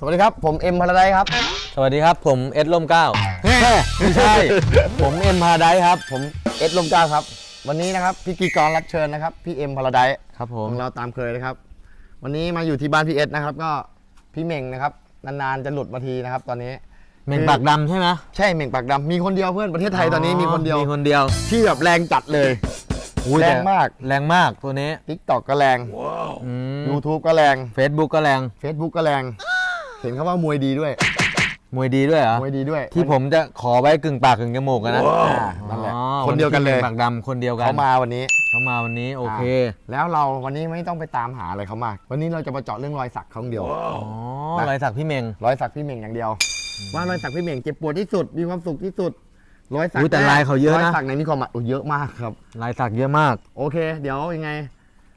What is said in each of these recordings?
สวัสดีครับ ผมเอ็มพาราไดครับ สวัสดีครับ ผมเอ็ดลมเก้าไม่ใช่ ผมเอ็มพาไดครับ ผมเอ็ดลมเกล้าครับ วันนี้นะครับพิธีกรรับเชิญนะครับพี่เอ็มพาราไดครับผขมองเราตามเคยนะครับ วันนี้มาอยู่ที่บ้านพี่เอ็ดนะครับ ก็พี่เม่งนะครับนานๆจะหลุดมาทีนะครับ ตอนนี้เมงปากดำใช่ไหมใช่เม่งปากดำมีคนเดียวเพื่อนประเทศไทยตอนนี้มีคนเดียวมีคนเดียวที่แบบแรงจัดเลยอุ้ยแรงแต่มากแรงมากตัวนี้ทิกตอกก็แรงอืม YouTube ก็แรงเฟซบุ๊กก็แรง Facebook ก็แรง เห็นเขาว่ามวยดีด้วย มวยดีด้วยเหรอ มวยดีด้วย ที่ผมจะขอไว้กึ่งปากกึ่งจมูกอะนะอ่านั่นแหละอ๋อคนเดียวกันเลยที่มงปากดำคนเดียวกันเขามาวันนี้เขามาวันนี้โอเค แล้วเราวันนี้ไม่ต้องไปตามหาอะไรเขามาก วันนี้เราจะมาเจาะเรื่องรอยสักเขาอย่างเดียว อ๋อนะ รอยสักพี่เมงรอยสักพี่เม่งอย่างเดียว ว่ารอยสักพี่เม่งเจ็บปวดที่สุด มีความสุขที่สุด รอยสักอุ้ยแต่ลายเขาเยอะรอยนะสักไหนมีความหมายโอ้เยอะมากครับ ลายสักเยอะมาก โอเค เดี๋ยวยังไง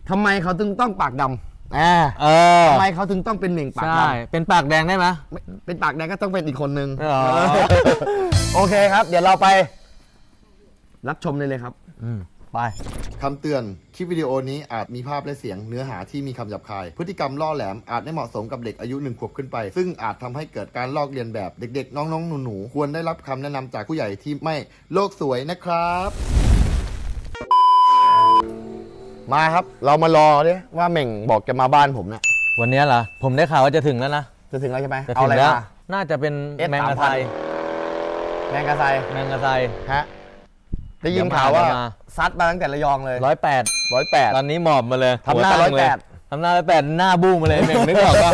ทำไมเขาถึงต้องปากดำ อ่าเออทำไมเขาถึงต้องเป็นเหม่งปากใช่ดำเป็นปากแดงได้ไหมไม่เป็นปากแดงก็ต้องเป็นอีกคนนึงอ๋อ โอเคครับ เดี๋ยวเราไปรับชมเลยเลยครับอืมไป คำเตือน คลิปวิดีโอนี้อาจมีภาพและเสียงเนื้อหาที่มีคำหยาบคาย พฤติกรรมล่อแหลมอาจไม่เหมาะสมกับเด็กอายุหนึ่งขวบขึ้นไป ซึ่งอาจทำให้เกิดการลอกเลียนแบบเด็กๆ น้องๆ หนูๆ ควรได้รับคำแนะนำจากผู้ใหญ่ที่ไม่โลกสวยนะครับ มาครับ เรามารอดิว่าเหม่งบอกจะมาบ้านผมเนี่ยวันนี้เหรอ ผมได้ข่าวว่าจะถึงแล้วนะจะถึงแล้วใช่ไหมจะเอาถึงอะไรแล้ว มา น่าจะเป็นเอสแมงกะ3,000ไทยแมงกะไซแมงกะไทยฮะได้ยินเดี๋ยวมาข่าวว่าเดี๋ยวมา ซัดมาตั้งแต่ระยองเลยร้อยแปดร้อยแปด ตอนนี้หมอบมาเลยทำหน้าตั้งเลย108ทำหน้าร้อยแปดหน้าบู้มาเลยเม่งนึกออกปะ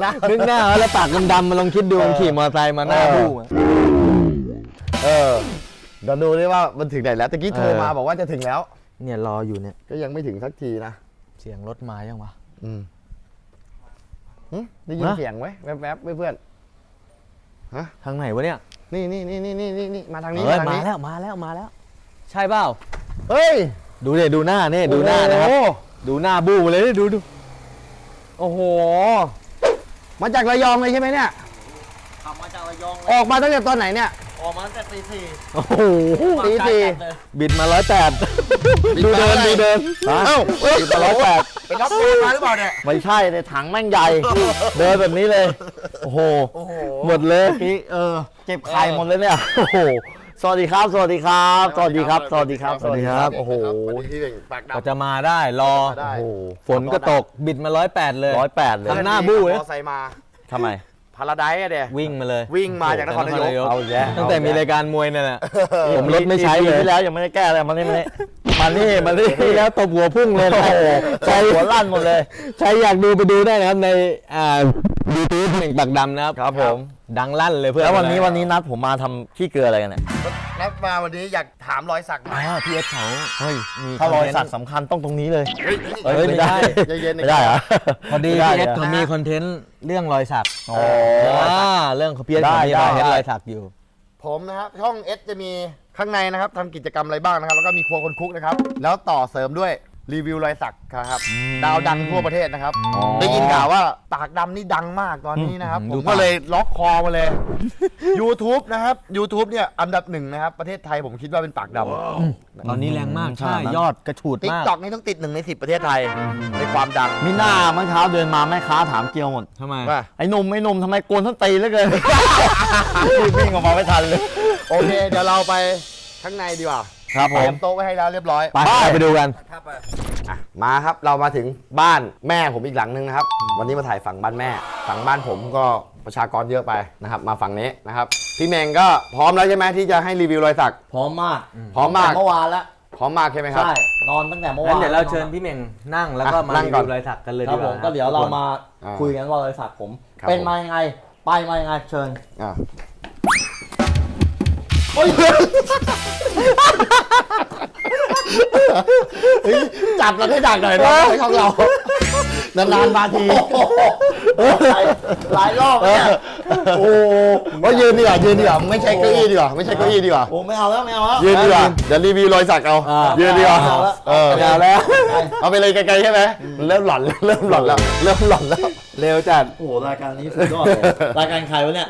หน้านึกหน้าแล้วปากดำๆมาลองคิดดูมันขี่มอเตอร์ไซค์มาหน้าเออ บู้อะ เออเดี๋ยวดูดิว่ามันถึงไหนแล้วตะกี้โทรเออ มาบอกว่าจะถึงแล้ว เนี่ยรออยู่เนี่ย ก็ยังไม่ถึงสักทีนะ เสียงรถมายังวะ อืมหึได้ยินฮะ เสียงไหมแวบๆเพื่อนทางไหนวะเนี่ยๆนี่นี่นี่นี่นี่นี่นี่มาทางนี้เฮ้ยทางมานี้แล้วมาแล้วมาแล้ว ใช่เปล่าเฮ้ยดูเนี่ยดูหน้าเนี่ยดูหน้านะครับ โอ้โดูหน้าบู้มาเลยเนี่ยดูดูโอ้โห มาจากระยองเลยใช่ไหมเนี่ย ขับมาจากระยองออกมาตั้งแต่ตอนไหนเนี่ย ออกมาตั้งแต่ตีสี่ โอ้โหตีสี่บิดมาร้อยแปดดูเดินดูเดินเอ้าเฮ้ยบิดมาร้อยแปดเป็นรับงานมาหรือเปล่าเนี่ยไม่ใช่ในถังแม่งใหญ่ เดินแบบนี้เลย โอ้โหโอ้โหหมดเลยพี่เออ เจ็บไข่หมดเลยเนี่ย โอ้โห สวัสดีครับ สวัสดีครับ สวัสดีครับ สวัสดีครับ สวัสดีครับ โอ้โหวันนี้ที่เป็นปากก็ดำจะมาได้ รอได้โอ้โห ฝนก็ตก บิดมาร้อยแปดเลยร้อยแปดเลยทำหน้าบู้เลยมอไซค์มาทำไมพาราไดซ์อะเดียวิ่งมาเลยวิ่งมาจากนครนายก เอาแย่ตั้งแต่มีรายการมวยนั่นแหละอผมรถไม่ใช้เลยปีที่แล้วยังไม่ได้แก้เลยมานี่มานี่มานี่มานี่ที่แล้วตบหัวพุ่งเลยโอ้โหใครหัวลั่นหมดเลย ใครอยากดูไปดูได้นะครับในอ่ายูทูบหนึ่งปากดำนะครับครับผม ดังลั่นเลยเพื่อนแล้ววันนี้วันนี้นัดผมมาทำขี้เกลืออะไรกันเนี่ยนัดมาวันนี้อยากถามรอยสักหน่อ๋อยอพี่เอสเขาเฮ้ยมีถ้ารอยสักคสำคัญต้องตรงนี้เลย เฮ้ยไม่ได้ใจเย็นๆไม่ได้เหรอพอดีไม่ได้พี่เอสเหรอเขามีคอนเทนต์เรื่องรอยสักอ๋อ อ่าเรื่องของพี่เอสได้เขามีได้ คอนเทนต์ได้รอยสักอยู่ ผมนะครับช่องเอสจะมีข้างในนะครับทำกิจกรรมอะไรบ้างนะครับ แล้วก็มีครัวคนคุกนะครับ แล้วต่อเสริมด้วย รีวิวรอยสักครับ ดาวดังทั่วประเทศนะครับอ๋อได้ยินข่าวว่าปากดำนี่ดังมากตอนนี้นะครับอืมผดูมปากก็เลยล็อกคอมาเลย YouTube นะครับ YouTube เนี่ยอันดับหนึ่งนะครับ ประเทศไทยผมคิดว่าเป็นปากดำตอนนี้แรงมากอืมใช่ขนาดนั้นยอดกระฉูดติ๊กมากต็อกนี่ต้องติดหนึ่งในสิบประเทศไทย ในความดังมีหน้าเมื่อเช้าเดินมาแม่ค้าถามเกียวหมดทำไมว่าไอ้หนุ่มไอ้หนุ่มทำไมโกนส้นตีนเหลือเกินรีบวิ่งออกมาไม่ทันเลยโอเค เดี๋ยวเราไปข้างในดีกว่า ครับผเตรีม ยมโต๊ะไว้ให้แล้วเรียบร้อยไปไปดูกัน อะมาครับเรามาถึงบ้านแม่ผมอีกหลังนึงนะครับ วันนี้มาถ่ายฝั่งบ้านแม่ ฝั่งบ้านผมก็ประชากรเยอะไปนะครับ มาฝั่งนี้นะครับ พี่เมงก็พร้อมแล้วใช่ไหมที่จะให้รีวิวรอยสัก พร้อมมากพร้อมมากตั้งแต่เมื่อวานแล้วพร้อมมากใช่ไหมครับ ใช่นอนตั้งแต่เมื่อวางั้นนเดี๋ยวเราเชิญพี่เม่งนั่งแล้วก็อะมานั่งรีก่อน วิวรอยสักกันเลยคดีรับกผว่ามก็เดี๋ยวเรามาอ่าคุยกันว่ารอยสักผม ครับ เป็นผมมายังไง ไปมายังไงเชิญ อะ เฮ้ยจับเราให้ดักหน่อยนะให้ของเรา นานๆมาทีหลายหลายรอบแล้วเนี่ยโอ้ก็ยืนดีกว่ายืนดีกว่าไม่ใช่เก้าอี้ดีกว่าไม่ใช่เก้าอี้ดีกว่าโอ้ไม่เอาแล้วไม่เอาแล้วยืนดีกว่าเดี๋ยวรีวิวรอยสักเอาอ่ายืนดีกว่าเอาละเออเอาแล้วเอาไปเลยไกลๆใช่ไหมเริ่มหลอนแล้วเริ่มหลอนแล้วเริ่มหลอนแล้วเร็วจัดโอ้โหรายการนี้สุดยอดเลยรายการใครวะเนี่ย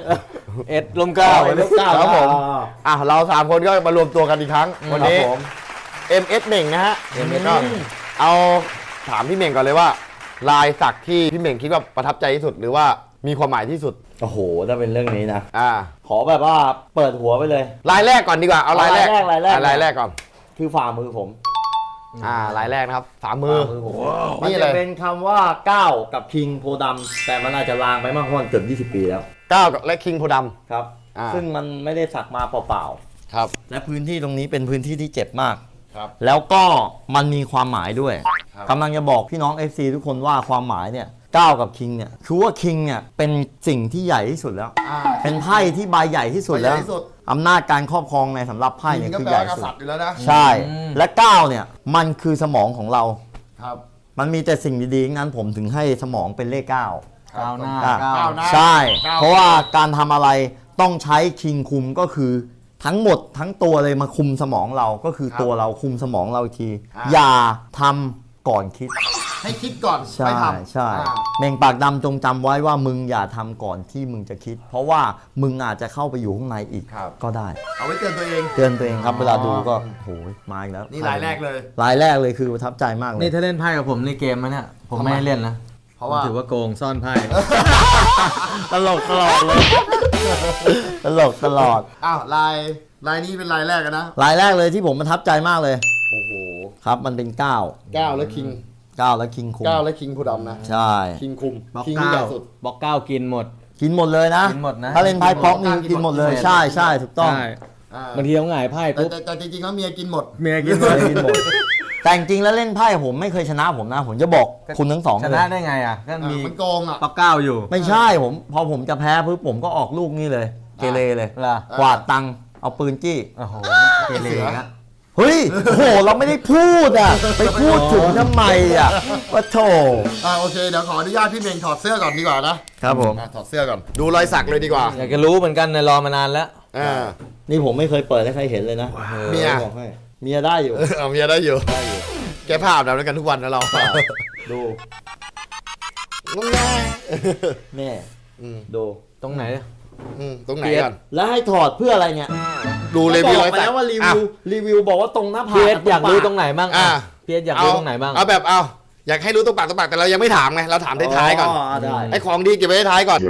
เอ็ดลมเกล้าเอ็ดลมเกล้าครับผมอะเราสามคนก็มารวมตัวกันอีกครั้งวันนี้ครับผม MS เหม่งนะฮะ MS ก็เอาถามพี่เหม่งก่อนเลยว่า ลายสักที่พี่เหม่งคิดว่าประทับใจที่สุดหรือว่ามีความหมายที่สุด โอ้โห ถ้าเป็นเรื่องนี้นะ อ่า ขอแบบว่าเปิดหัวไปเลย ลายแรกก่อนดีกว่า เอาลายแรกเอาลายแรกอะลายแรกก่อน คือฝ่ามือผม อ่า ลายแรกนะครับ ฝ่ามือฝ่ามือผมนี่มันอะไรจะเป็นคำว่าก้าวกับคิงโพดำแต่มันอาจจะลางไปมากเพราะมันเกือบ20 ปีแล้ว ก้าวกับและคิงโพธิ์ด ครับ อ่าซึ่งมันไม่ได้สักมาเปล่าำครับ ๆ และพื้นที่ตรงนี้เป็นพื้นที่ที่เจ็บมาก ครับ แล้วก็มันมีความหมายด้วยครับกำลังจะบอกพี่น้อง FC ทุกคนว่าความหมายเนี่ยก้าวกับคิงเนี่ยคือว่าคิงเนี่ยเป็นสิ่งที่ใหญ่ที่สุดแล้ว อ่า เป็นไพ่ที่ใบใหญ่ที่สุดแล้วใบใหญ่ที่สุด อำนาจการครอบครองในสำหรับไพ่เนี่ยก็คือแปลใหญ่ว่ากสุษัดตริย์อยู่แล้วนะใช่อืมและก้าวเนี่ยมันคือสมองของเรา ครับมันมีแต่สิ่งดีๆทั้งนั้นผมถึงให้สมองเป็นเลขเก้า ก้าวหน้าอะ ก้าวหน้าใช่ ก้าวเพราะว่าการทำอะไรต้องใช้คิงคุมก็คือ ทั้งหมดทั้งตัวเลยมาคุมสมองเราก็คือครับตัวเราคุมสมองเราอีกที อ่า อย่าทำก่อนคิด ให้คิดก่อนใช่ไม่ทำใช่อ่า เมงปากดำจงจำไว้ว่ามึงอย่าทำก่อนที่มึงจะคิด เพราะว่ามึงอาจจะเข้าไปอยู่ข้างในอีกครับ ก็ได้ เอาไว้เตือนตัวเอง เตือนตัวเองครับเวลาดูก็โหยมาอีกแล้วนี่ลายแรกเลยลายแรกเลยคือประทับใจมากเลยนี่ถ้าเล่นไพ่กับผมในเกมมันเนี่ยผมทำไมไม่ให้เล่นนะเพราะว่า ผมถือว่าโกงซ่อนไพ่ ตลกตลอดเลย ตลกตลอดอ้าวลายลายนี้เป็นลายแรกอะนะลายแรกเลยที่ผมประทับใจมากเลยโอ้โหครับ มันเป็นก้าวก้าวและคิงก้าวและคิงคุมก้าวและคิงโพธิ์ดำนะ ใช่ คิงคุม บล็อกคิงที่ใหญ่เก้าสุด บล็อกเก้ากินหมด กินหมดเลยนะ กินหมดนะ ถ้าเล่นไพ่ป๊อกนี่กิกินนหหมมดดเลย ใช่ใช่ถูกต้อง ใช่อ่าบางทีเขาหงายไพ่แต่ปุ๊บแต่แต่จริงๆแล้วเมียกินหมด เมียกินหมดกินหมด แต่จริงๆแล้วเล่นไพ่ผมไม่เคยชนะผมนะ ผมจะบอกคุณทั้งสองชเลนะยได้ไงอะก็อ่ามีมันโกงอะบล็อกเก้าอยู่ไม่ใช่ผมพอผมจะแพ้ปุ๊บผมก็ออกลูกนี่เลยเกเรเลยล่ะกวาดตังค์เอาปืนจี้ โอ้โหเกเรนะเฮ้ย โอ้โห เราไม่ได้พูดอะ ไปพูดถึงทำไมอะว่าโถอ่าโอเคเดี๋ยวขออนุญาตพี่เมงถอดเสื้อก่อนดีกว่านะครับผม อะถอดเสื้อก่อน ดูรอยสักเลยดีกว่าอยากจะรู้เหมือนกันในะรอมานานแล้ว อ่า นี่ผมไม่เคยเปิดให้ใครเห็นเลยนะเมีย บอกให้ เมียได้อยู่ เอาเมียได้อยู่แกภาพแบบนั้นกันทุกวันนะเราดูงงแงแม่อืมดู ตรงไหน อืมตรงไหนก่อนแล้วให้ถอดเพื่ออะไรเนี่ยดูเลยมีรอยก็บกไปสักแล้วว่ารีอะวิวรีวิวบอกว่าตรงหน้าผากพีเอสอยากรู้ตรงปไหนบ้างอะพีเอสอยากรู้ตรงไหนบ้างเอาแบบเอาอยากให้รู้ตรงปากตรงปากแต่เรายังไม่ถามไงเราถามท้ายๆก่อนได้ไอ้ของดีเก็บไว้ท้ายก่อน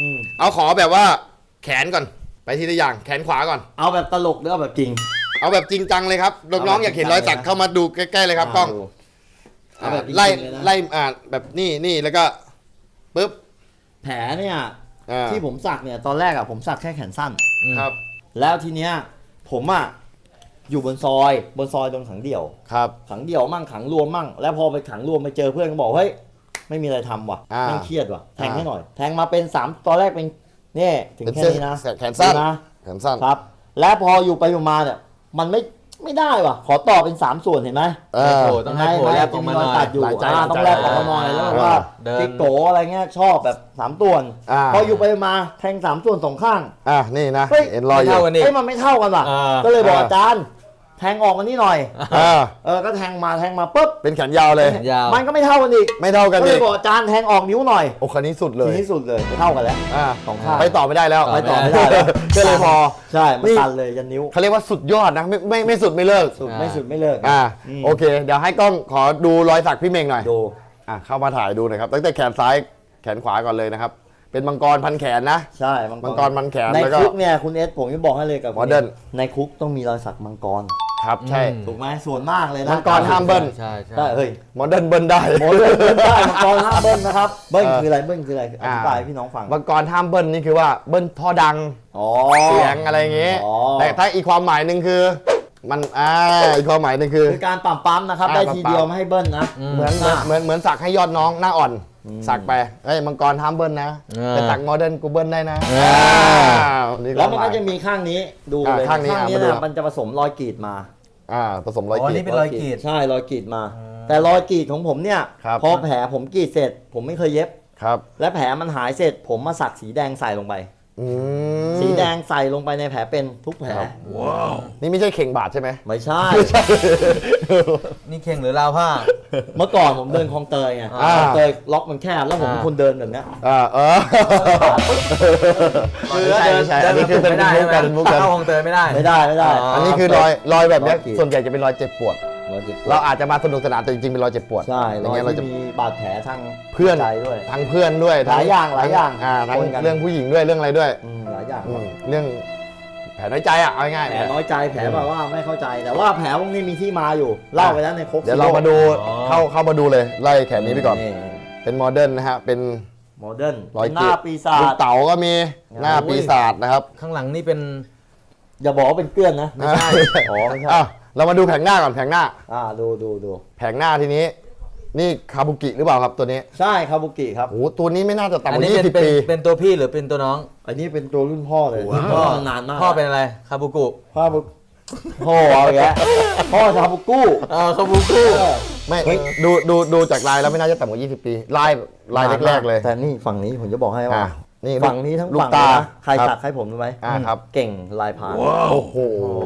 อืมเอาขอแบบว่าแขนก่อน ไปทีละอย่างแขนขวาก่อน เอาแบบตลกหรือเอาแบบจริง เอาแบบจริงจังเลยครับน้องๆอยากเห็นรอยสักเข้ามาดูใกล้ๆเลยครับกล้องดูเอาแบบจริงๆไล่เลยนะ ไล่อ่าแบบนี่นี่แล้วก็ปึ๊บ แผลเนี่ยอ่า ที่ผมสักเนี่ยตอนแรกอะผมสักแค่แขนสั้น ครับแล้วทีเนี้ยผมอะอยู่บนซอยบนซอยตรงขังเดี่ยว ครับ ขังเดี่ยวมั่งขังรวมมั่งแล้วพอไปขังรวมไปเจอเพื่อนก็บอกเฮ้ยไม่มีอะไรทำว่ะอ่าแม่งเครียดว่ะแทงอ่าให้หน่อย แทงมาเป็นสามตอนแรกเป็น เนี่ยถึงเป็นแค่เส้นนี้นะแขนสั้นดูนะแขนสั้นครับ แล้วพออยู่ไปอยู่มาเนี่ย มันไม่ไม่ได้ว่ะ ขอต่อเป็นสามส่วนเห็นไหมเอให้อโผล่ต้องให้โผล่เห็นไหแลบออกมาหน่จะอตัยดอยู่หลายใจอ่าหลายใจต้องแลบออกมาหน่อยแล้วแบบว่าเดินติ๊กโกอะไรเงี้ยชอบแบบสามส่วนอ่าพออยู่ไปมาแทงสามส่วนสองข้างอะนี่นะเฮ้ยเอ็นรอยอยู่ไม่เท่ากันนี่เอ้ยมันไม่เท่ากันว่ะอ่าก็เลยบอกอ่าอาจารย์ แทงออกมานี่หน่อย อ่าเออ ก็แทงมาแทงมาปุ๊บ เป็นแขนยาวเลย ยาว มันก็ไม่เท่ากันอีกไม่เท่ากันก็เลดิยบอกอาจารย์แทงออกนิ้วหน่อยโอ้คันนี้สุดเลทียนี้สุดเลยเท่ากันแล้ว อ่าสองข้าง ไปต่อไม่ได้แล้วต่อไปต่อไม่ได้แล้วก็เลยพอ ใช่ มันนี่ ตันเลยยันนิ้ว เขาเรียกว่าสุดยอดนะไม่ไม่ไม่สุดไม่เลิก สุดไม่สุดไม่เลิก อ่าอืม โอเค เดี๋ยวให้กล้องขอดูรอยสักพี่เมงหน่อยดู อะเข้ามาถ่ายดูหน่อยครับตั้งแต่แขนซ้ายแขนขวาก่อนเลยนะครับ เป็นมังกรพันแขนนะ ใช่มังกรมันแขนในแล้วก็คุกเนี่ยคุณเอสผมจะบอกให้เลยกับคุณ Modern ในคุกต้องมีรอยสักมังกร ครับ ใช่อืมถูกไหมส่วนมากเลยนะมังกรห้ามเบิ้ลใช่ใช่ได้เฮ้ยโมเดิร์นเบิ้ลได้โมเดิร์นเบิ้ลได้มังกรห้ามเบิ้ลนะครับเบิ้ลเออคืออะไรเบิ้ลคืออะไรออ่าธิบายให้พี่น้องฟังมังกรห้ามเบิ้ลนี่คือว่าเบิ้ลท่อดังอ๋อเสียงอะไรอย่างงี้อ๋อแต่ถ้าอีกความหมายหนึ่งคือมันอ่าอีกความหมายหนึ่งคือคือการปั๊มปั๊มนะครับอ่าได้ทีเดียวปั๊มไม่ให้เบิ้ลนะเหมือนเหมือนเหมือนเหมือนสักให้ยอดน้องหน้าอ่อน สักไปเอ้ยมังกรห้ามเบิ้ลนะเออ แต่สักโมเดิร์นกูเบิ้ลได้นะเอออ้าวนี่แล้วมันคาหายก็จะมีข้างนี้ดูอ่าเลยข้างนี้อะนี้มาดู นะมันจะผสมรอยกรีดมา อ่าผสมรอยอ๋อกีนี่ดเป็นรอยกรีด ใช่รอยกรีดมา แต่รอยกรีดของผมเนี่ยครับ พอแผลผมกรีดเสร็จ ผมไม่เคยเย็บ ครับ และแผลมันหายเสร็จ ผมมาสักสีแดงใส่ลงไป อืมสีแดงใส่ลงไปในแผลเป็นทุกแผลครับนี่ไม่ใช่เข่งบาทใช่ไหม ไม่ใช่ นี่เข่งหรือราวผ้า เมื่อก่อนผมเดินคลองเตยไงอ่าคลองเตยล็อกมันแคบแล้วผมเป็นอ่าคนเดินแบบเนี้ยอ่าเออคือใช่เดินใช่เดิอันนนี้คือเป็นไม่ได้มุกกันมุกกัน เข้าห้องเตยไม่ได้ ไม่ได้ไม่ได้อ๋ออันนี้คือรอยรอยแบบเนี้ยรอยกรีดส่วนใหญ่จะเป็นรอยเจ็บปวดร อยเจ็บปวดเราอาจจะมาสนุกสนานแต่จริงๆเป็นรอยเจ็บปวดใช่อรย่างอยเงี้ยเราจะ ที่มีบาดแผลทางเพื่อน ใจด้วย ทั้งเพื่อนด้วยหลายอย่างหลายอย่างอ่าทั้งปนกัน เรื่องผู้หญิงด้วยเรื่องอะไรด้วยอืมหลายอย่างอืมเรื่องแผลน้อยใจอะเอาง่ายๆแผลน้อยใจแผลแบบว่าไม่เข้าใจ แต่ว่าแผลพวกนี้มีที่มาอยู่ เล่าไปแล้วในโคกเดี๋ยวเรามาดูอ๋อ เข้าเข้ามาดูเลยไล่แขนนี้ไปก่อนนี่เป็นโมเดิร์นนะฮะเป็นโมเดิร์นรอยหกรีน้าดปีศาลูกจ เต๋าก็มีหน้าโอ้ย ปีศาจนะครับข้างหลังนี่เป็น อย่าบอกว่าเป็นเกลือนนะ ไม่ใช่ อ๋อไม่ใช่อะ เรามาดูแผงหน้าก่อนแผงหน้า อ่าดูดูดูแผงหน้าทีนี้ นี่คาบุกิหรือเปล่าครับตัวนี้ใช่คาบุกิครับ โอ้โหตัวนี้ไม่น่าจะต่ำกอันว่านี้เป็น20เป็นปี เป็นตัวพี่หรือเป็นตัวน้องอันนี้เป็นตัวรุ่นพ่อเลยว้าวพ่อนานมากพ่อเป็นอะไรคาบุกุพ่อบุพ่อเอาอีกแล้วพ่อคาบุกุเออคาบุกุไม่ดูดูดูจากลายแล้วไม่น่าจะต่ำกว่า 20 ปี ลายลายแรกๆเลย แต่นี่ฝั่งนี้ผมจะบอกให้อะว่า นี่ฝั่งนี้ทั้งลูกฝั่งตานะใครครับ สักให้ผมรู้ไหมอ่าครับ เก่งลายพราง โอ้โห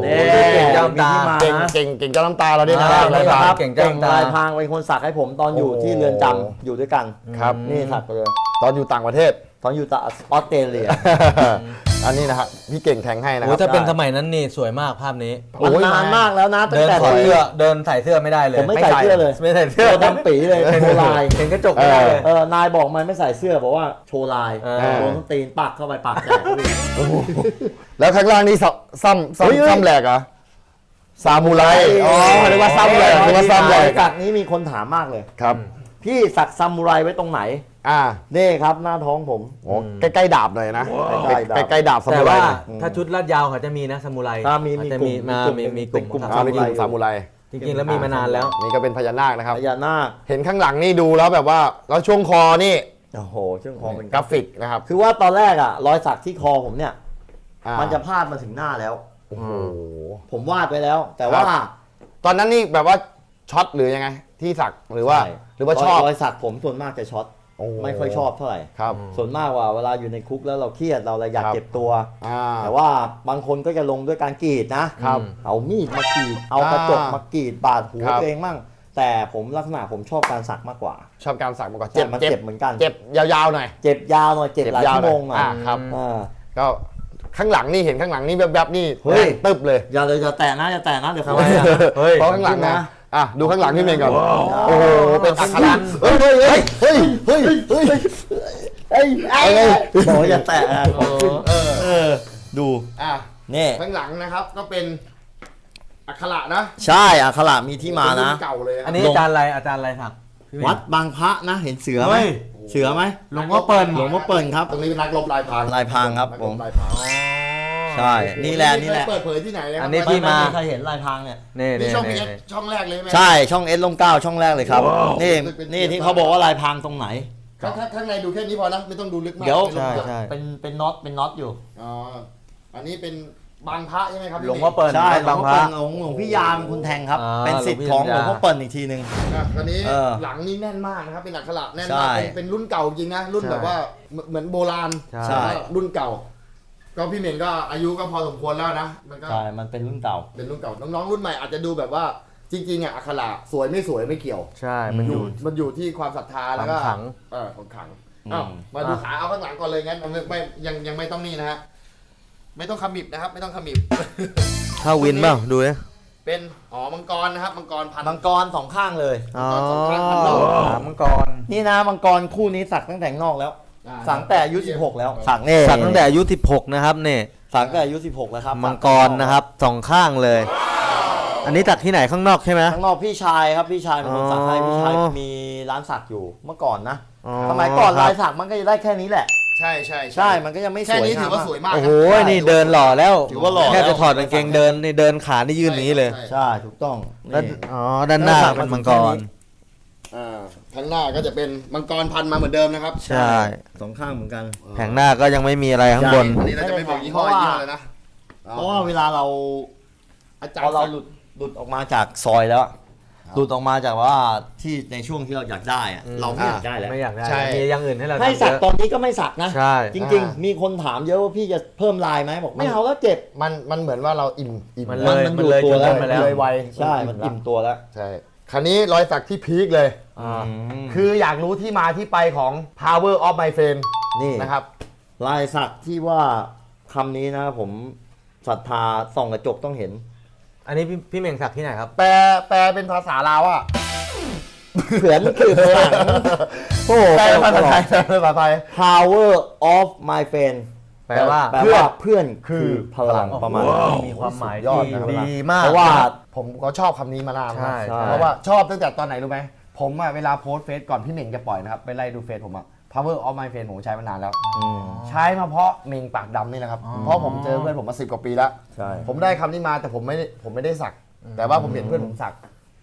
นี่เก่งเจ้าตามีที่มาเก่งนะเก่งเก่งเจ้าน้ำตาเราด้วยนะอ่าลายพรางครับเก่งเจ้าตาลายพรางเป็นคนสักให้ผมตอนอยู่โอ้ ที่เรือนจำอยู่ด้วยกันครับ นี่สักไปเลยตอนอยู่ต่างประเทศ ตอนอยู่ตะออสเตรเลีย อันนี้นะครับพี่เก่งแทงให้นะคโอ้รับถ้าเป็นสมัยนั้นนี่สวยมากภาพนี้ โอ้มันยนานมากแล้วนะตั้เดิงนแต่ถอดปีเสื้อเดินใส่เสื้อไม่ได้เลยผมไม่ใส่เสื้อเลยไม่ใส่เสื้อตัวดำปีเลยโชว์ลายเห็นกระจกไม่ได้เลย เออนายบอกมันไม่ใส่เสื้อบอกว่าโชว์ลายเออ โดนส้นตีนปักเข้าไปปักแตกแล้วข้างล่างนี่ซ้ำซ้ำเฮ้ยเฮ้ยซ้ำซ้ำแหลกเหรอซามูไรอ๋อเรียกว่าซ้ำแหลกเรียกว่าซ้ำแหลกสักนี้มีคนถามมากเลย ครับ พี่สักซามูไรไว้ตรงไหน อ่านี่ครับหน้าท้องผมโอ้ใกล้ๆดาบหน่อยนะใกล้ๆดาบใกล้ๆดาบซาแต่มูไรว่าหน่อย ถ้าชุดลาดยาวเขาจะมีนะซามูไรอ่ามีเขามีจะกลุ่มีมมามีมีกลุ่มีมกลุ่มเป็นกลุ่ม อ่ามีกลุ่มซาซามูมูไรไรจริงๆแล้วมีมานานแล้ว นี่ก็เป็นพญานาคนะครับ พญานาคเห็นข้างหลังนี่ดูแล้วแบบว่าแล้วช่วงคอนี่โอ้โหเชื่องคอเป็นกราฟิกนะครับคือว่าตอนแรกอะรอยสักที่คอผมเนี่ย อ่ามันจะพาดมาถึงหน้าแล้ว โอ้โห ผมวาดไว้แล้ว แต่ว่าครับ ตอนนั้นนี่แบบว่าช็อตหรือยังไง ที่สักหรือว่า ใช่หรือว่าชอบรอยสักผมส่วนมากจะช็อตโโห ไม่ค่อยชอบเท่าไหร่ครับ ส่วนมากว่าเวลาอยู่ในคุกแล้วเราเครียดเราอะไรอยากครับเก็บตัว อ่าแต่ว่าบางคนก็จะลงด้วยการกรีดนะครับเอามีดมากรีด เอากระจกอ่ามมากรีดบาดหัวครับ ตัวเองมั่ง แต่ผมลักษณะผมชอบการสักมากกว่า ชอบการสักมากกว่าเจ็บมันเจ็บเหมือนกัน เจ็บยาวๆหน่อยเจ็บยาวหน่อยเจ็บหลายชั่วโมงหน่อยอ่าครับ อ่า ก็ข้างหลังนี่เห็นข้างหลังนี่แบบๆนี่เฮ้ยแน่นตึบเลย อย่าเลยอย่าแตะนะอย่าแตะนะเดี๋ยวเขาทำไมอะเฮ้ย เพราะข้างหลังนะ อะดูข้างหลังพี่เมย์ก่อนโอ้โหเป็นอักขหระเฮ้ยเฮ้ยเฮ้ยเฮ้ยเฮ้ยเฮ้ยไอ้ไอ้เอาไงบอกว่าอย่าแตะนะของขึ้นเออเออดูอะนี่ข้างหลังนะครับก็เป็นอักขระนะ ใช่อัคระมีที่มานะเป็รุ่เก่าเลยะอันนี้อาจารย์อะไรอาจารย์อะไรสักพี่เมย์วัดบางพระนะเห็นเสือไหมเฮ้ยเสือไหมหลวงพ่อเปิ่นหลวงพ่อเปิ่นครับ ตรงนี้เป็นนักรบลายพรางลายพรางครับนักผมลายพราง ใช่ นี่แหละนี่แหละ ไม่เคยเปิดเผยที่ไหนเลยครับอันนี้ที่ มา ใครเห็นลายพรางเนี่ย นี่นี่นี่ช่องนี่พีเอสช่องแรกเลยไหมใช่ช่องเอสลมเก้าช่องแรกเลยครับ นี่เป็นนี่ที่เขาบอกว่าลายพรางตรงไหนถ้าถ้าข้างในดูแค่นี้พอนะไม่ต้องดูลึกมากเดี๋ยว ไม่ต้องดูลึกใช่เป็น เป็นน็อต เป็นน็อตอยู่ อ๋ออันนี้เป็นบางพระใช่ไหมครับพี่หลวงพ่อเปิ่นใช่หลวบางงพ่อพระเปิ่นหลวงหลวงพี่ยามคุณแทงครับ อ่าเป็นสิทธิ์หลวงพี่ของหลยามวงพ่อเปิ่นอีกทีหนึ่ง อะอันนี้เออหลังนี่แน่นมากนะครับเป็นอักขระแน่นใช่มากเป็นเป็นรุ่นเก่าจริงนะรุ่นใช่แบบว่าเหมือนเหมือนโบราณใช่ รุ่นเก่า ก็พี่เหม่งก็อายุก็พอสมควรแล้วนะมันก็ใช่มันเป็นรุ่นเก่า เป็นรุ่นเก่าน้องๆรุ่นใหม่อาจจะดูแบบว่าจริงๆอะอักขระสวยไม่สวยไม่เกี่ยว ใช่ มันอยู่ มันอยู่ที่ความศรัทธาแล้วก็ความขลัง เออของขลังอ้าวอืม มาดูขาเอาข้างหลังก่อนเลยงั้นไม่ไม่ยังยังไม่ต้องนี่นะฮะไม่ต้องขมิบนะครับ ไม่ต้องขมิบ เข้าวินเปล่าดูดิเป็นอ๋อมังกรนะครับมังกรพันมังกรสองข้างเลย อ๋อสองข้างพันรอบหามังกร นี่นะมังกรคู่นี้สักตั้งแต่นอกแล้วอ่า สักแต่อายุ 16 แล้ว สักนี่สักตั้งแต่อายุ 16 นะครับนี่สักตั้งแต่อายุ 16 แล้วครับมังกรนะครับสองข้างเลย อันนี้ตัดที่ไหนข้างนอกใช่ไหม ข้างนอกพี่ชายครับพี่ชายเป็นคนสักให้อ๋อพี่ชายมีร้านสักอยู่เมื่อก่อนนะอ๋อสมัยก่อนครับ ลายสักมันก็จะได้แค่นี้แหละ ใช่ใช่ใช่มันก็ยังไม่สแค่วยนี้ถือว่างมสวยมากโอ้โหนะนี่เดินหล่อแล้วถือว่าหล่อแค่แล้วจะถอดกางเกงเดินนี่เดินขานี่ยื่นอย่างนี้เลยใช่ใช่ถูกต้องด้านนี่อ๋อด้านหน้าแล้วสักเป็นมามังถึกงแค่รนี้ อ่าข้างหน้าก็จะเป็นมังกรพันมาเหมือนเดิมนะครับใช่ สองข้างเหมือนกัน แผงหน้าก็ยังไม่มีอะไรข้างบน อันนี้เราจะไม่บอกยี่ห้อเพราะว่า ยี่ห้อเลยนะเพราะว่าเวลาเราอาจาพรอย์เราหลุดหลุดออกมาจากซอยแล้วอะหลุดออกมาจากว่าที่ในช่วงที่เราอยากได้อะเราไม่อยากได้แล้วไม่อยากได้ใช่ มีอย่างอื่นให้เราให้ทำสักเยอะตอนนี้ก็ไม่สักนะ ใช่ จริงๆมีคนถามเยอะว่าพี่จะเพิ่มลายไหมบอกไม่เอาแล้วเจ็บมันมันเหมือนว่าเราอิ่มอิ่มมันแล้เลวยมันมันเลยอยู่ตัวจุดนั้นแล้วมาแล้ว เลยไวใช่มันอิ่มตัวแล้ว ใช่ คันนี้รอยสักที่พีคเลยอ่าคืออยากรู้ที่มาที่ไปของ power of my friend นี่นะครับ ลายสักที่ว่าคำนี้นะผมศรัทธาส่องกระจกต้องเห็น อันนี้พี่พี่เม่งสักที่ไหนครับ แปลแปลเป็นภาษาลาวอะเขือนคือพลังโอ้โหแปลเป็นภาษาไทยแปลเป็นภาษาไทย power of my friend แปลว่า แปลว่าเพื่อนคือพลังโอ้โหประมาณนั้น มีความหมายสุดยอดที่นะครับดีมาก เพราะว่า ผมก็ชอบคำนี้มานานใช่นะใช่ เพราะว่าชอบตั้งแต่ตอนไหนรู้ไหม ผมอะเวลาโพสต์เฟซก่อนพี่เหม่งจะปล่อยนะครับ ไปไล่ดูเฟซผมอะ power of my friend ผมใช้มานานแล้ว อืม ใช้มาเพราะเมงปากดำนี่แหละครับ เพราะผมเจอเพื่อนผมมาสิบกว่าปีแล้ว ใช่ ผมได้คำนี้มาแต่ผมไม่ได้ผมไม่ได้สัก แต่ว่าผมเห็นเพื่อนผมสัก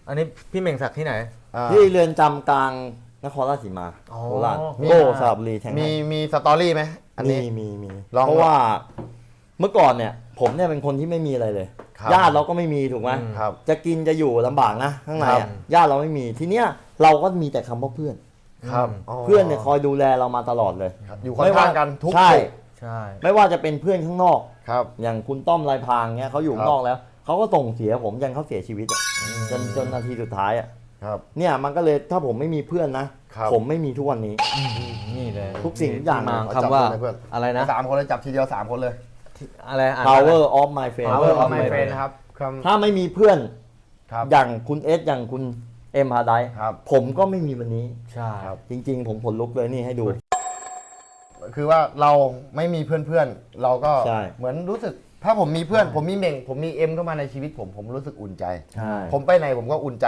อันนี้พี่เม่งสักที่ไหน อ่า ที่เรือนจำกลาง นครราชสีมาอ๋อโคราชมีโก้สระบุรีแทงมีให้มีสตอรี่ไหมอันมีนี้ มีมีลองเพราะว่า เมื่อก่อนเนี่ย ผมเนี่ยเป็นคนที่ไม่มีอะไรเลยครับญาติเราก็ไม่มีถูกไหมอืมครับจะกินจะอยู่ลำบากนะข้างในครัอะบญาติเราไม่มีทีเนี้ยเราก็มีแต่คำว่าเพื่อน ครับเพื่อนเนี่ยคอยดูแลเรามาตลอดเลยครับอยู่ข้างๆกันทุกใช่สุขใช่ ไม่ว่าจะเป็นเพื่อนข้างนอก ครับ อย่างคุณต้อมลายพรางเนี่ยเขาอยู่ครับข้างนอกแล้ว เขาก็ส่งเสียผมยันเขาเสียชีวิตอะจนจนนาทีสุดท้ายอะ ครับ เนี่ยมันก็เลยถ้าผมไม่มีเพื่อนนะ ครับ ผมไม่มีทุกวันนี้ นี่เลยทุกสิ่งทุกอย่าง มาขอจับคำว่ามือหน่อยเพื่อน อะไรนะ สามคนเลยจับทีเดียวสามคนเลย อะไรอ่านว่าอะไร power of my friend power of my my friend friend นะครับคถ้าไม่มีเพื่อนำครับ อย่างคุณเอสอย่างคุณเอ็มฮาไดครับ ผมก็ไม่มีวันนี้ ใช่ครับ จริง ๆ ผมขนลุกเลยนี่ให้ดู คือว่าเราไม่มีเพื่อนๆ เราก็ใช่ เหมือนรู้สึก ถ้าผมมีเพื่อน ผมมีเม่ง ผมมีเอ็มเข้ามาในชีวิตผม ผมรู้สึกอุ่นใจ ใช่ ผมไปไหนผมก็อุ่นใจ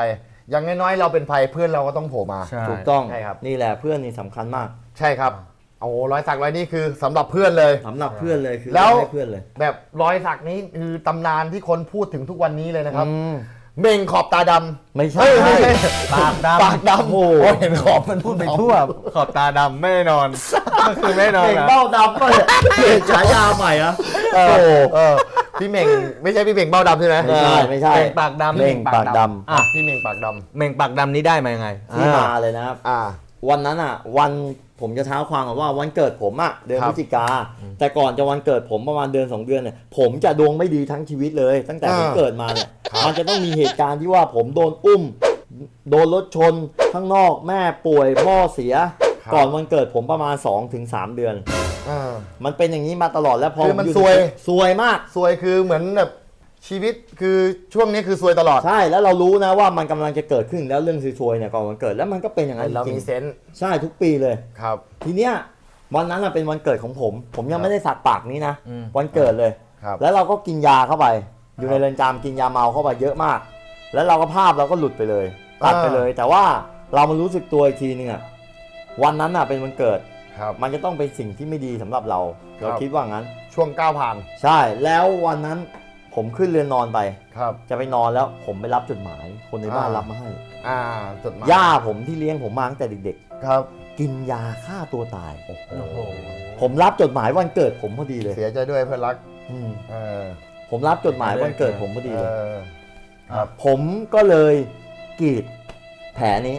อย่างน้อยๆเราเป็นภัยเพื่อนเราก็ต้องโผล่มา ใช่ ถูกต้องใช่ครับ นี่แหละเพื่อนนี่สำคัญมากใช่ครับโอ้โหรอยสักรอยนี้คือสำหรับเพื่อนเลย สำหรับเพื่อนเลยคือแล้ว ให้เพื่อนเลย แบบรอยสักนี้คือตำนานที่คนพูดถึงทุกวันนี้เลยนะครับอืมเม่งขอบตาดำไม่ใช่เฮ้ยไม่ใช่ปากดำปากดำโอ้โหเห็นขอบมันพูดไปไปทั่ทั่ววขอบตาดำไม่ได้นอนก็คือไม่ได้นอนเด็กนะ เบ้าดำก็เลยเปลี่ยนฉายาใหม่อะเออเออ พี่เม่งไม่ใช่พี่เม่งเบ้าดำใช่ไหมไม่ใช่ไม่ใช่ เม่งปากดำเม่งปากดำ อะพี่เม่งปากดเม่งปากดำนี้ได้มายังไงที่มาอ่าเลยนะครับำอ่า วันนั้นอะ วันผมจะเท้าความก่อนว่าวันเกิดผมอะเดือนครัพบฤศจิกา แต่ก่อนจะวันเกิดผมประมาณเดือนสองเดือนเนี่ยผมจะดวงไม่ดีทั้งชีวิตเลย ตั้งแต่ผมอ่าเกิดมาเนี่ยมันจะต้องมีเหตุการณ์ที่ว่าผมโดนอุ้ม โดนรถชนข้างนอกแม่ป่วยพ่อเสีย ก่อนวันเกิดผมประมาณ 2-3ถึงเดือน อ่า มันเป็นอย่างนี้มาตลอดแล้วพอคือมันผซวย ซวยมาก ซวยคือเหมือนแบบชีวิตคือช่วงนี้คือซวยตลอด ใช่แล้วเรารู้นะว่ามันกำลังจะเกิดขึ้นแล้วเรื่องซวยๆเนี่ยก่อนวันเกิดแล้วมันก็เป็นอย่างนั้นเราจริมีงเซนส์ๆใช่ทุกปีเลย ครับ ทีเนี้ยวันนั้นน่ะเป็นวันเกิดของผม ผมยัครังบไม่ได้สักปากนี้นะอืมวันเกิดเลย ครับแล้วเราก็กินยาเข้าไป อยู่ครับในเรือนจำกินยาเมาเข้าไปเยอะมาก แล้วเราก็ภาพเราก็หลุดไปเลยตัดอ่าไปเลย แต่ว่าเรามารู้สึกตัวอีกทีนึงอะวันนั้นน่ะเป็นวันเกิด ครับมันจะต้องเป็นสิ่งที่ไม่ดีสำหรับเรา เราครับคิดว่างั้น ช่วงก้าวผ่านใช่ แล้ววันนั้นผมขึ้นเรือนนอนไป ครับ จะไปนอนแล้วผมไปรับจดหมาย คนในบ้านอ่ารั รับมาให้อ่าจดหมายย่าผมที่เลี้ยงผมมาตั้งแต่เด็กครับ ๆ กินยาฆ่าตัวตาย โอ้โหโอ้โหผมรับจดหมายวันเกิดผมพอดีเลยเสียใจด้วยเพื่อนรักอืมเออผมรับจดหมายวันเกิดผมพอดีเอเลย อครับ ผมก็เลยกรีดแผลนี้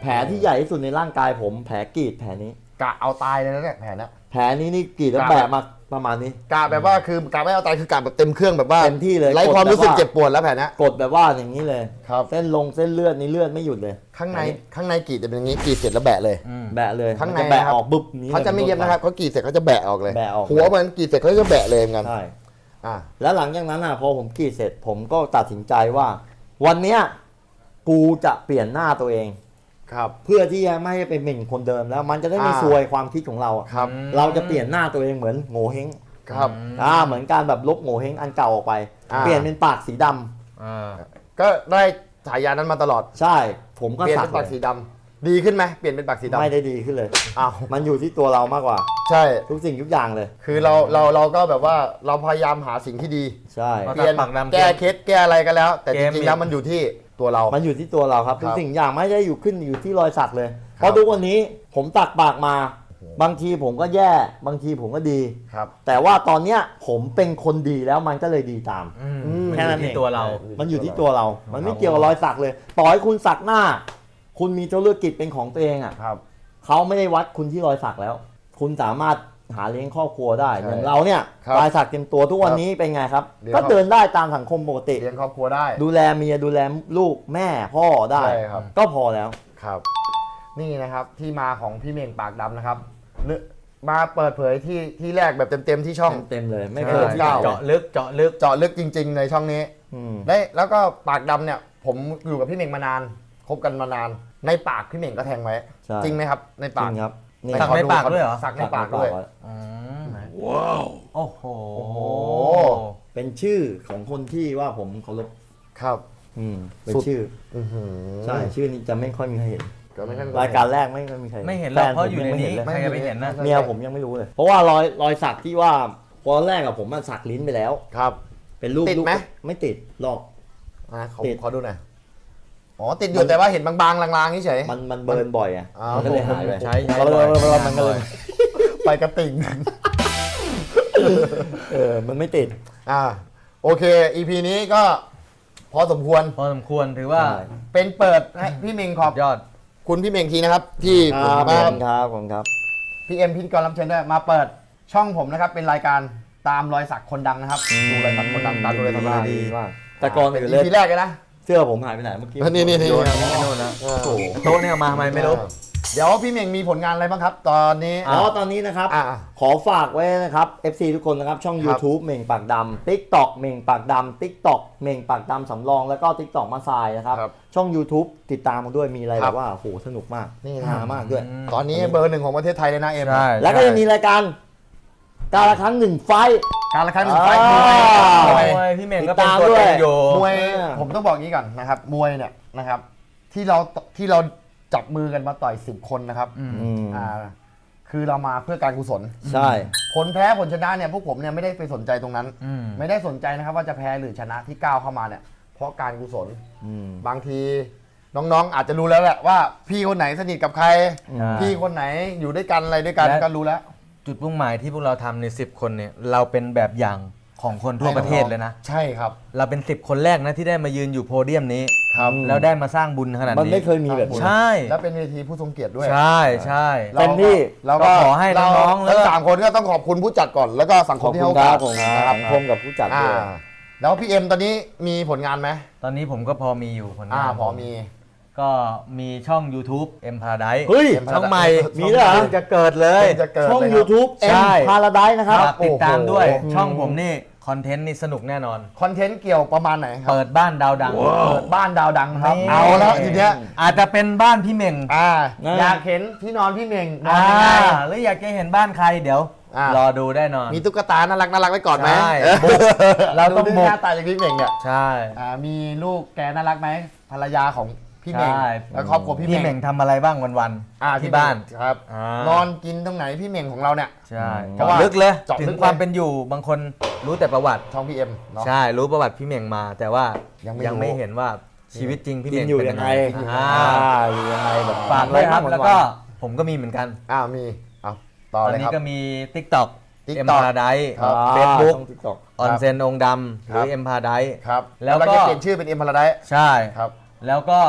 แผลที่ใหญ่ที่สุดในร่างกายผมแผลกรีดแผลนี้ กะเอาตายเลยนะเนี่ยแผนนะแผลนี้นี่กรีดแล้วกะแบะมาประมาณนี้ กะแบบว่าคือกะไม่เอาตายคือกะแบบเต็มเครื่องแบบว่าเต็มที่เลยไร้ความกดแบบรู้สึกว่า เจ็บปวดแล้วแผนนะกดแบบว่าอย่างนี้เลย ครับ เส้นลงเส้นเลือดนี่เลือดไม่หยุดเลย ข้างในอันนี้ข้างในกรีดจะเป็นอย่างนี้กรีดเสร็จแล้วแบะเลยอืมแบะเลยข้างในมัจะแบะนะครับ ออกบึ๊บนี้เขาจะไม่เย็บนะครับเขากรีดเสร็จเขาจะแบะออกเลย แบะออก หัวมันกรีดเสร็จเขาจะแบะเลยเหมือนกันใช่อ่าแล้วหลังจากนั้นอะพอผมกรีดเสร็จผมก็ตัดสินใจว่า วันเนี้ยกูจะเปลี่ยนหน้าตัวเอง ครับ เพื่อที่จะไม่ให้เป็นเหม่งคนเดิมแล้ว มันจะได้ไม่อ่า ซวยความคิดของเราอะครับ เราจะเปลี่ยนหน้าตัวเองเหมือนโง่เฮงครับ อ่าเหมือนการแบบลบโง่เฮงอันเก่าออกไป อ่า เปลี่ยนเป็นปากสีดำอ่าก็ได้ฉายานั้นมาตลอด ใช่ ผมก็เปลี่ยนสัเป็กนปากสีดำดีขึ้นไหมเปลี่ยนเป็นปากสีดำไม่ได้ดีขึ้นเลย อ้าวมันอยู่ที่ตัวเรามากกว่า ใช่ ทุกสิ่งทุกอย่างเลย คือเราเราเราก็แบบว่าเราพยายามหาสิ่งที่ดีใช่มันเปลี่ยนปากดำแก้เคสแก้อะไรก็แล้ว แต่เกจมริงอีๆกแล้วมันอยู่ที่ ตัวเรา มันอยู่ที่ตัวเราครับครับทุกสิ่งอย่างไม่ได้อยู่ขึ้นอยู่ที่รอยสักเลยเพครัราะบทุกวันนี้ผมตักปากมา บางทีผมก็แย่บางทีผมก็ดี ครับ แต่ว่าตอนเนี้ยผมเป็นคนดีแล้วมันก็เลยดีตามอืมอืมแค่นั้นแค่นั้นเองที่ตัวเรา มันอยู่ที่ตัวเรา มันไม่เกี่ยวกับรอยสักเลย ต่อให้คุณสักหน้า คุณมีธุรกิจเป็นของตัวเองอะครับเขาไม่ได้วัดคุณที่รอยสักแล้ว คุณสามารถ หาเลี้ยงครอบครัวได้ ใช่อย่างเราเนี่ยครับรอยสักเต็มตัวทุกวันนี้เป็นไงครับเลี้ยงก็เดินได้ตามสังคมปกติ เลี้ยงครอบครัวได้ ดูแลเมียดูแลลูกแม่พ่อได้ ใช่ครับ ก็พอแล้ว ครับ นี่นะครับที่มาของพี่เม่งปากดำนะครับเนื้อมาเปิดเผยที่ที่แรกแบบเต็มๆที่ช่อง เต็มๆเลยไม่ใช่เคยที่เก้าไหนเจาะลึกเจาะลึก เจาะลึกจริง ๆ ในช่องนี้ อืม ได้แล้วก็ปากดำเนี่ยผมอยู่กับพี่เม่งมานานคบกันมานาน ในปากพี่เม่งก็แทงไว้ ใช่ จริงไหมครับ ในจปากริงครับ นี่สักในปากด้วยเหรอ สักในปากด้วย อืมว้าวโอ้โหโอ้โห เป็นชื่อของคนที่ว่าผมเคารพครับ อืมเป็นสุด ชื่อ อื้อหือ ใช่ ชื่อนี้จะไม่ค่อยมีใครเห็น ก็ไม่ใช่รายการแรกไม่ค่อยมีใครไม่เห็นหรอกแฟเพราะผมอยู่ในงไม่นี้เห็เลยใครจะไปเห็นนะ เมียผมยังไม่รู้เลย เพราะว่ารอยรอยสักที่ว่าตอนแรกอะผมมันสักลิ้นไปแล้ว ครับ เป็นรูปติดรูปไหมไม่ติดหรอก อะขอติด ขอดูหน่อย อ๋อติดอยู่แต่ว่าเห็นบางๆลางๆเฉย มันมันเบิร์นบ่อยอะอ้าวมันก็เลยหายไปใช้ใช้แล้วบ่อยแล้วแล้วมันก็เลยไปกระติ่งเออมันไม่ติด อ่าโอเค EP นี้ก็พอสมควรพอสมควรถือว่าใช่เป็นเปิดให้พี่เมงขอบยอด คุณพี่เมงทีนะครับ ที่ครับมาขอบคุณครับขอบคุณครับพี่เอ็มพิธีกรรับเชิญด้วยมาเปิดช่องผมนะครับ เป็นรายการตามรอยสักคนดังนะครับ ดูรอยสักคนดังตามดูรอยสักคนดังดีมากแต่ก่อนเป็นอื่นเลย EP แรกเลยนะ เสื้อผมหายไปไหนเมื่อกี้นี่นี่นี่โยนไม่โน่นแล้วโอ้โหโต๊ะเนี่ยเอามาทำไมไม่รู้ เดี๋ยวพี่เมงมีผลงานอะไรบ้างครับ ตอนนี้ อ๋อ ตอนนี้นะครับ อ่าขอฝากไว้นะครับ FC ทุกคนนะครับ ช่องครับ YouTube เม่งปากดำ TikTok เม่งปากดำ TikTok เม่งปากดำสำรอง แล้วก็ TikTok มาทรายนะครับ ครับช่อง YouTube ติดตามกันด้วยมีอะไรคแบรับบว่าโหสนุกมากนี่นะหามากด้วย ตอนนี้เบอร์หนึ่งของประเทศไทยเลยนะเอ็ม ใช่ แล้วก็ยังมีรายการ การละครั้งหนึ่งไฟท์ การละครั้งหนึ่งไฟท์อ่ามวยโอ้ยพี่เม่งก็เป็นตัวติดตามด้วยเต็งอยู่ มวยอ่าผมต้องบอกงี้ก่อนนะครับมวยเนี่ยนะครับ ที่เราที่เราจับมือกันมาต่อยสิบคนนะครับอืมอืมอ่าคือเรามาเพื่อการกุศล ใช่ ผลแพ้ผลชนะเนี่ยพวกผมเนี่ยไม่ได้ไปสนใจตรงนั้น อืม ไม่ได้สนใจนะครับว่าจะแพ้หรือชนะที่ก้าวเข้ามาเนี่ย เพราะการกุศลอืม บางทีน้องๆอาจจะรู้แล้วแหละว่าพี่คนไหนสนิทกับใครใช่พี่คนไหนอยู่ด้วยกันอะไรด้วยกันและ ก็รู้แล้ว จุดมุ่งหมายที่พวกเราทำในสิบคนเนี่ยเราเป็นแบบอย่างของคนทั่วประเทศเลยนะ ใช่ครับ เราเป็นสิบคนแรกนะที่ได้มายืนอยู่โพเดียมนี้ ครับแล้วได้มาสร้างบุญขนาดมันนี้ไม่เคยมีแบบนี้ ใช่ แล้วเป็นเวทีผู้ทรงเกียรติด้วยใช่ใช่เราเต็มที่เราก็ก็ขอให้น้องๆแล้ทั้วงสามคนก็ต้องขอบคุณผู้จัดก่อน แล้วก็สังคขอมบที่คุให้ณโอคการับผมสนะครับสังคมกับผู้จัดอ่าด้วยแล้วพี่เอ็มตอนนี้มีผลงานไหมตอนนี้ผมก็พอมีอยู่ผลงานอ่าพอมี ก็มีช่อง YouTube M Paradise เฮ้ย ช่องใหม่มีด้วยเหรอเพิ่งจะเกิดเลยเพิ่งจะเกิดช่อง เลยครับ YouTube ใช่ M Paradise นะครับฝากติดตามด้วยโอ้โหช่องผมนี่ คอนเทนต์นี่สนุกแน่นอน คอนเทนต์เกี่ยวประมาณไหนครับ เปิดบ้านดาวดัง เปิดบ้านดาวดังครับ นี่ เอาแล้วทีเนี้ย อาจจะเป็นบ้านพี่เม่งอ่าอ่า อยากเห็นที่นอนพี่เม่งนอนอ่ายังไงหรืออยากจะเห็นบ้านใครเดี๋ยว อ่าร รอดูได้นอน มีตุ๊กตาน่ารักน่ารักไว้ก่อนไหมใช่เออบุกเราต้องดูบุก หน้าตาอย่างพี่เม่งเนี่ย ใช่ อ่ามีลูกแกน่ารักไหมภรรยาของ พี่เม่งใช่ แล้วครอบครัวพี่พี่เม่งเม่งทำอะไรบ้างวันอ่าๆที่บ้าน ครับอ่านอนกินตรงไหนพี่เม่งของเราเนี่ย ใช่เพราะว่าลึกเลยเจาะถึลึงกความเลยเป็นอยู่บางคนรู้แต่ประวัติช่องพี่เอ็มเนาะ ใช่รู้ประวัติพี่เม่งมา แต่ว่ายัยังไม่รู้ ไม่เห็นว่าชีวิตจริงพี่กิเม่นงอยู่เป็นยังไงอ่าอ่าอยู่ยังไงแบบฝากด้วยครับวันๆแล้วก็ผมก็มีเหมือนกัน อ่ามีเอาตต่ออนเลยนี้ครับ ก็มี TikTok TikTok M Paradise ครับ เฟซบุ๊กช่อง TikTok ออนเซนองค์ดำหครัรืบอ M Paradise ครับ แล้วเราก็จะเปลี่ยนชื่อเป็นเอ็มพาราไดใช่ ครับ แล้วก็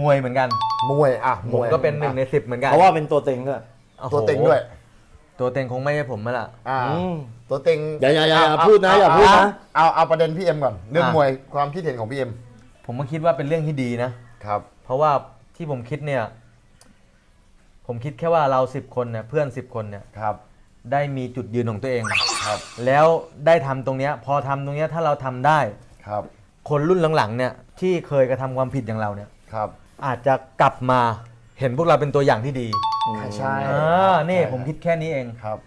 มวยเหมือนกันมวยอะผมก็เป็นหนึ่งในสิบเหมือนกันเพราะว่าเป็นตัวเต็งด้วยโอ้โหตัวเต็งด้วยตัวเต็งคงไม่ใช่ผมแล้วล่ะ อ่าอืม ตัวเต็งอย่าอย่าอย่าเอย่าพูดนะอย่าพูดนะเอาเอาประเด็นพี่เอ็มก่อนเรื่องอะ มวยความคิดเห็นของพี่เอ็มผมก็คิดว่าเป็นเรื่องที่ดีนะ ครับ เพราะว่าที่ผมคิดเนี่ย ผมคิดแค่ว่าเราสิบคนเนี่ยเพื่อนสิบคนเนี่ย ครับ ได้มีจุดยืนของตัวเอง ครับ แล้วได้ทำตรงเนี้ย พอทำตรงเนี้ยถ้าเราทำได้ ครับ คนรุ่นหลังๆเนี่ยที่เคยกระทำความผิดอย่างเราเนี่ย ครับอาจจะกลับมาเห็นพวกเราเป็นตัวอย่างที่ดีใช่อ่านี่ใช่ผมคิดแค่นี้เอง ครับ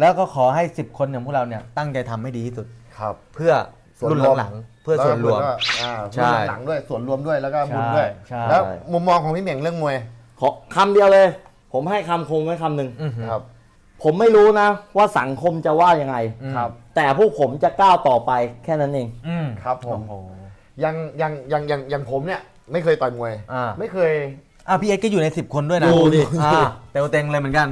แล้วก็ขอให้ 10 คนอย่างพวกเราเนี่ยตั้งใจทำให้ดีที่สุด ครับเพื่อส่วนรุ่นรวมหลังๆเพื่อส่วนรวม แล้ก็อ่าใช่รุ่นหลังด้วยส่วนรวมด้วยแล้วก็บุญใช่ด้วยใช่ แล้วมุมมองของพี่เหม่งเรื่องมวยขอคำเดียวเลย ผมให้คำคมไว้คำหนึ่งอื้อหือครับ ผมไม่รู้นะ ว่าสังคมจะว่ายังไงอืมครับ แต่พวกผมจะก้าวต่อไปแค่นั้นเอง อืม ครับผมโอ้โหยังยังยังยังยังผมเนี่ย ไม่เคยต่อยมวย อ่า ไม่เคย อะพี่เอ็กซ์ก็อยู่ใน 10 คนด้วยนะดูดิ อ่าเตวเต็งเลยเหมือนกัน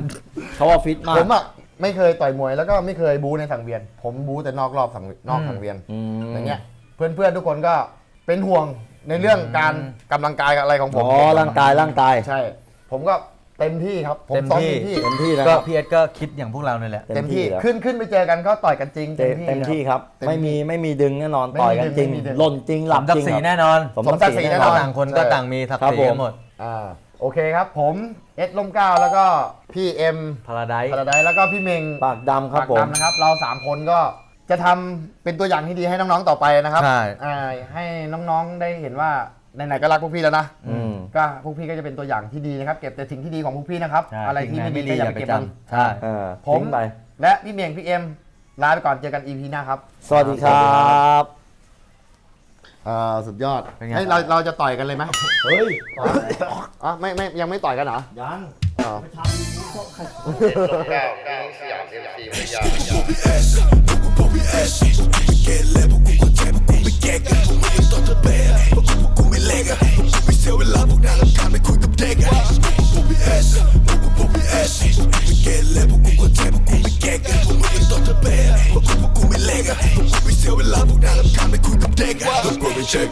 เขาว่าฟิตมากผมอะไม่เคยต่อยมวยแล้วก็ไม่เคยบู๊ในสังเวียน ผมบู๊แต่นอกรอบสังนอกสังเวียนอืมอย่างเงี้ยเพื่อนเพื่อนๆทุกคนก็เป็นห่วงในเรื่องการกำลังกายกับอะไรของผมอ๋อร่างกายร่างกาย ใช่ ผมก็ เต็มที่ครับผมเต็มซ้อมที่เต็มที่ เต็มที่นะก็พี่เอ็กซ์ก็คิดอย่างพวกเราเนี่ยแหละ เต็มที่แล้วขึ้นขึ้นไปเจอกันก็ต่อยกันจริงเต็มเต็มที่ครับ เต็มที่ไม่มีไม่มีดึงแน่นอนไม่มีต่อยกันจริงดึงไม่มีดึงหล่นจริงหลับสมศัจกริงดิ์ศรีครับแน่นอนสมศักดิ์ศรีแน่นอน ต่างคนก็ต่างมีศักดิ์ศรีครับผมกันหมดอ่าโอเคครับ ผมเอ็ดลมเกล้าแล้วก็พี่เอ็มพาราได พาราไดแล้วก็พี่เมงปากดำครับปากผม ดำนะครับ เราสามคนก็จะทำเป็นตัวอย่างที่ดีให้น้องๆต่อไปนะครับใช่ อ่าให้น้องๆได้เห็นว่าไหนๆก็รักพวกพี่แล้วนะอืม ก็พวกพี่ก็จะเป็นตัวอย่างที่ดีนะครับ เก็บแต่สิ่งที่ดีของพวกพี่นะครับ ใช่อะไรที่ไม่ดีก็อย่าไปเก็บมัน ใช่ เออผม ทิ้งไป และพี่เมียงพี่เอ็มลาไปก่อนเจอกัน EP หน้าครับ สวัสดีครับ อ่าสุดยอดเป็นไง เฮ้ยเราเราจะต่อยกันเลยไหมเฮ้ยอ๋อไม่ไม่ยังไม่ต่อยกันเหรอ ยังอ๋อ ไปทำอย่างนี้ก็ใคร Check